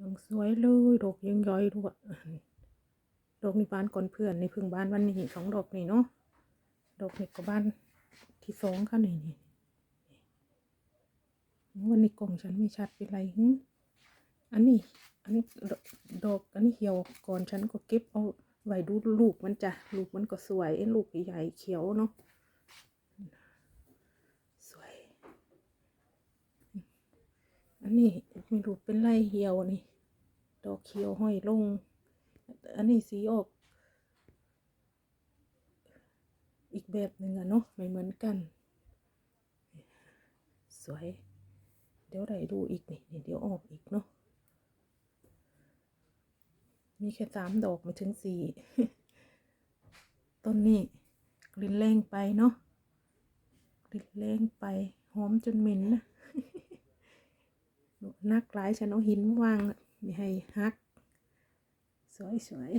ยังสวยเลยดอกยังย้อยด้วยดอกนี่บานก่อนเพื่อนในพิ่งบ้านวันนี้สองดอกนี่เนาะดอกนี่ก็บานที่สองค่ะนี่นี่วันนี้กล่องฉันไม่ชัดเป็นไรหึอันนี้ อันนี้ดอกอันนี้เหี่ยวก่อนฉันก็เก็บเอาไว้ดูลูกมันจ้ะลูกมันก็สวยลูกใหญ่เขียวเนาะสวย อันนี้ ไม่รู้เป็นไรเหี่ยวนี่ ดอกเขียวห้อยลง อันนี้สีออก อีกแบบหนึ่งอะเนาะไม่เหมือนกัน สวย เดี๋ยวได้ดูอีกนี่นี่เดี๋ยวออกอีกเนาะมีแค่สามดอกไม่ถึงสี่ต้นนี้กลิ่นแรงไปเนาะกลิ่นแรงไปหอมจนเหม็นนะ นักหลายฉันเอาหินวางไม่ให้ฮัก สวยสวย